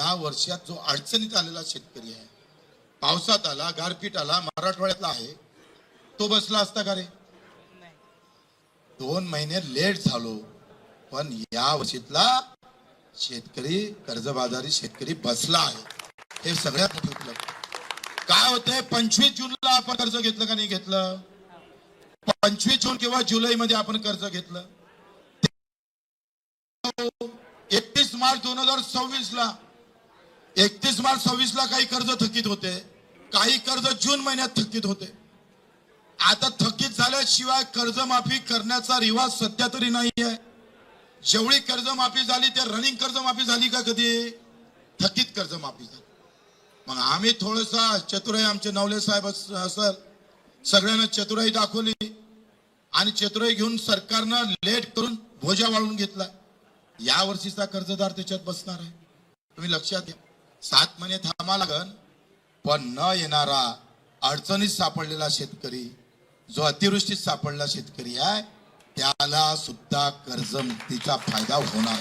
या वर्षात जो अडचणीत आलेला शेतकरी आहे पावसात आला गारपीट आला मराठवाड्यातला आहे तो बसला असता का रे? दोन महिने लेट झालो पण या वर्षीतला शेतकरी कर्जबाजारी शेतकरी बसला आहे. हे सगळ्यात मोठं उपलब्ध काय होतंय? पंचवीस जूनला आपण कर्ज घेतलं का नाही घेतलं? पंचवीस जून किंवा जुलै मध्ये आपण कर्ज घेतलं. एकतीस मार्च दोन हजार सव्वीस ला एकतीस मार्च सव्वीस ला काही कर्ज थकीत होते. काही कर्ज जून महिन्यात थकीत होते. आता थकीत झाल्याशिवाय कर्जमाफी करण्याचा रिवाज सध्या तरी नाही आहे जेवढी कर्जमाफी झाली त्या रनिंग कर्जमाफी झाली का कधी? थकीत कर्जमाफी झाली. मग आम्ही थोडसा चतुराई आमचे नवले साहेब सर सगळ्यांना चतुराई दाखवली. आणि चतुराई घेऊन सरकारनं लेट करून भोजा वाळून घेतला. या वर्षीचा कर्जदार त्याच्यात बसणार आहे. तुम्ही लक्षात घ्या. सात महिने थांबा लागन पण न येणारा अडचणीत सापडलेला शेतकरी जो अतिवृष्टीत सापडला शेतकरी आहे त्याला सुद्धा कर्जमुक्तीचा फायदा होणार.